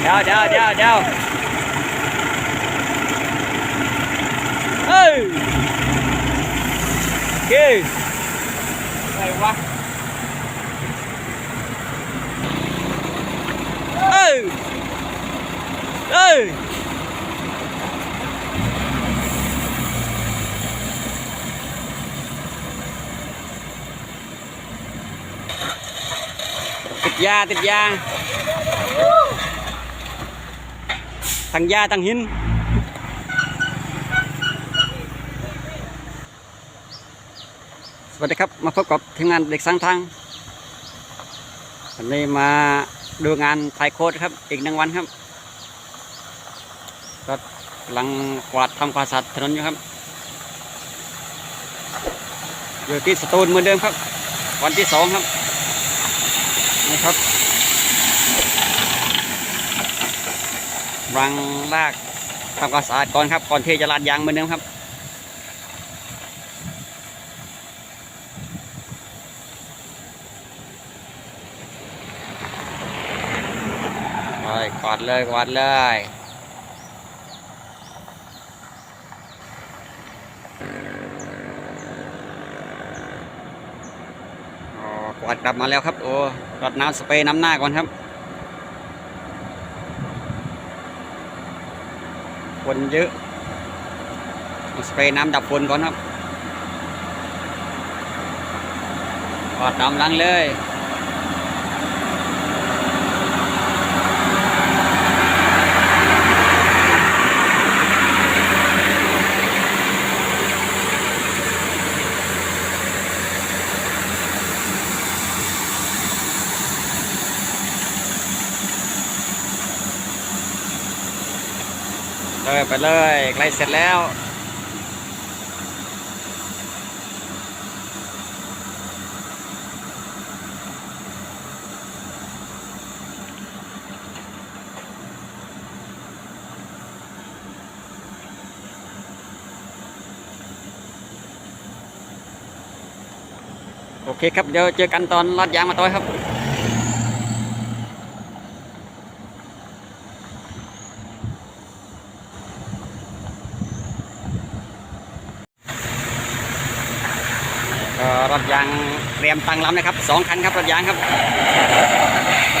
เดี๋ยวเดี๋ยวเดี๋ยวเดี๋ ทั้งยาทั้งหินสวัสดีครับมาพบกับทีมงานเด็กสร้างทางวันนี้มาดูงานถ่ายโคดครับ อีกหนึ่งวันครับก็กำลังกวาดทำความสะอาดถนนอยู่ครับอยู่ที่สตูลเหมือนเดิมครับ วันที่สองครับนี่ครับ รังลากทำความสะอาดก่อนครับ ก่อนที่จะลาดยางเหมือนเดิมครับไปกอดเลยกอดเลยอ๋อกวาดกลับมาแล้วครับ โอ้รดน้ำสเปรย์น้ำหน้าก่อนครับ นเยอะสเปรย์น้ำดับฝนก่อนครับกอดน้ำล้างเลย เลยไปเลยใกล้เสร็จแล้วโอเคครับ เดี๋ยวเจอกันตอนลาดยางมาต่อยครับ รถยางเตรียมตั้งลำนะครับสองคันครับรถยางครับ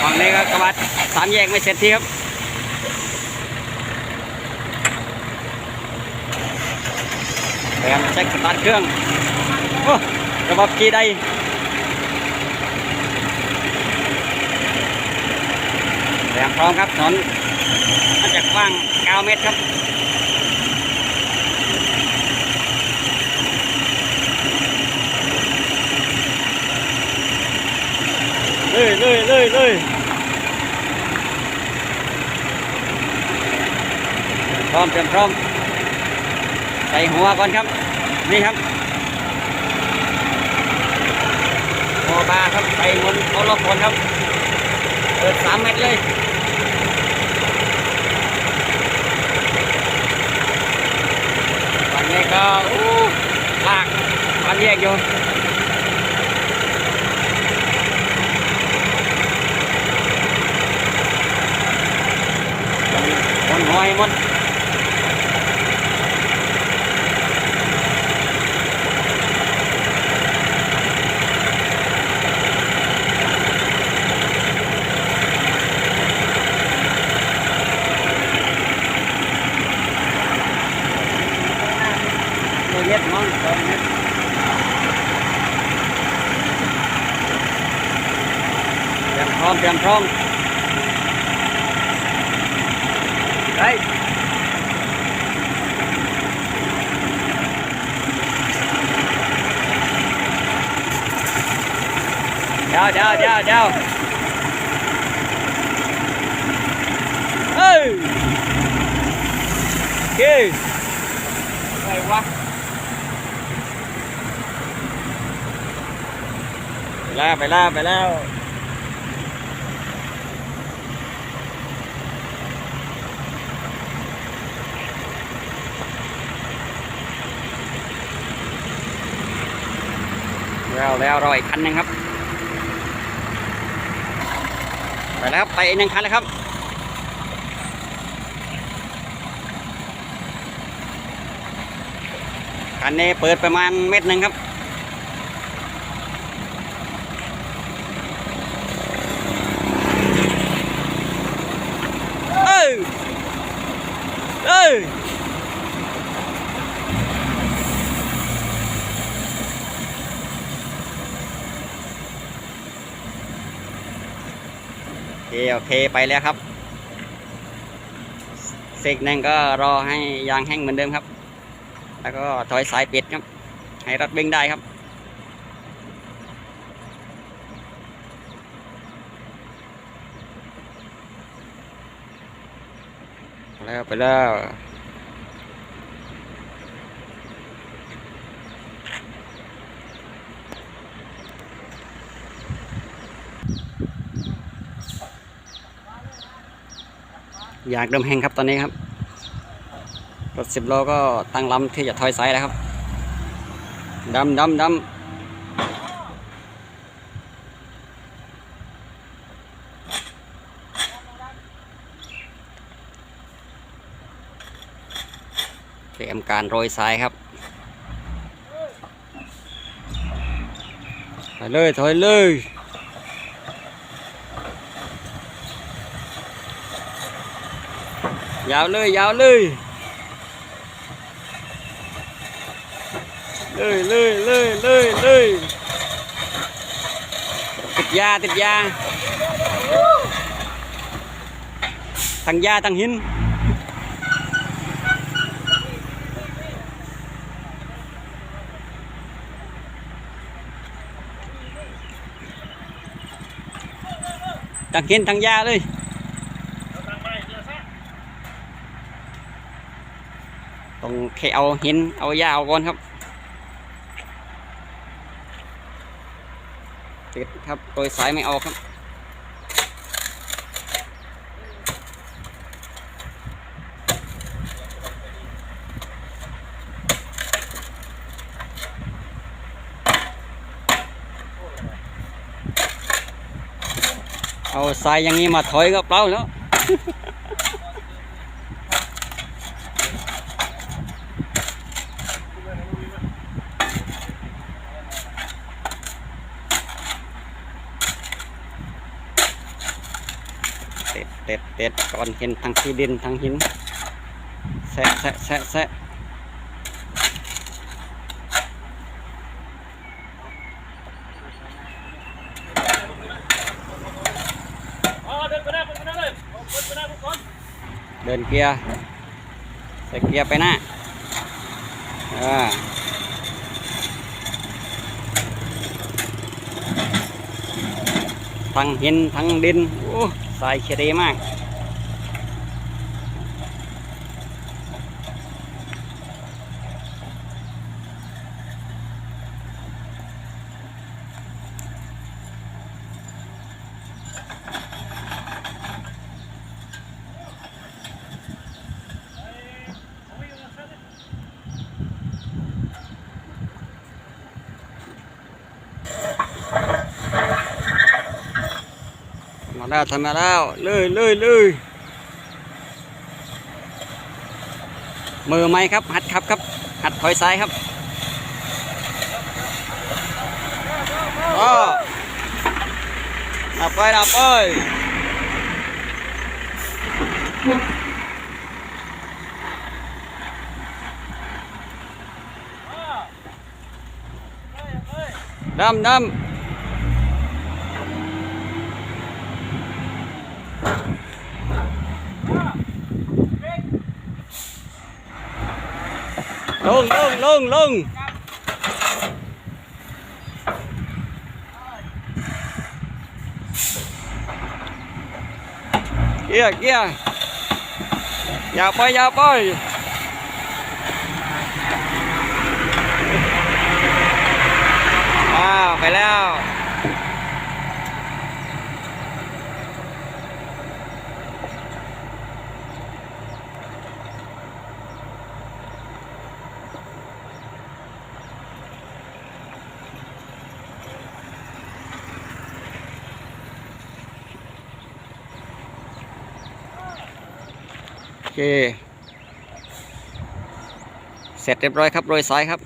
ฝั่งนี้ก็กระบะสามแยกไม่เสร็จทีครับเตรียมเช็คสตาร์ทเครื่องโอ้ระบบกีได้เตรียมพร้อมครับถนนน่าจะกว้าง9เมตรครับ เลยเลยเลยเลยพร้อมเตรียมพร้อม ใส่หัวก่อนครับ นี่ครับโมบาครับใส่หมนเขาล็อกคนครับ เปิดสามเมตรเลยวันนี้ก็อู้ลากความแยกอยู่ คนหอยหมดตัวเย็ดมั้งตัวเย็ดเตรียมพร้อมเตรีย มพร้อมไปเดี๋ยวเดี๋ยว แล้วแล้วรอยคันนึงครับ ไปแล้วครับไปอีกหนึ่งคันแล้วครับคันนี้เปิดประมาณเม็ดหนึ่งครับ เคโอเคไปแล้วครับเสกนั่นก็รอให้ยางแห้งเหมือนเดิมครับ แล้วก็ถอยสายปิดครับ ให้รถวิ่งได้ครับแล้วไปแล้ว อยากเดิมแห้งครับตอนนี้ครับ รถสิบล้อก็ตั้งลำที่จะถอยสายแล้วครับดำดำดำเตรียมการโรยทรายครับถอยเลยถอยเลย ยาวเลยยาวเลยเลยเลยเลยเลยเลยติดยาติดยาทั้งยาทั้งหินทั้งหินทั้งยาเลย ต้อง แค่เอาหินเอาหญ้าเอาก่อนครับติดครับโดยสายไม่ออกครับเอาสายอย่างนี้มาถอยก็เปล่าแล้ว เต็ดเต็ดเต็ดก่อนเห็นทั้งที่ดินทั้งหินแซะแซะแซะแซะเดินเลยเดินไปได้ทุกคนเดินเกียร์ใส่เกียร์ไปหน้าอ่าทั้งหินทั้งดินโอ้ สายเฉดีมาก แล้วทำมาแล้วเลยเลยเลยมือไหมครับ หัดขับครับ หัดถอยซ้ายครับอ๋อดับไปดับไปดำดำ ลงลงลงลงเกียร์เกียร์อย่าไปอย่าไปอ้าวไปแล้ว โอ เคเสร็จเรียบร้อยครับโรยสายครับ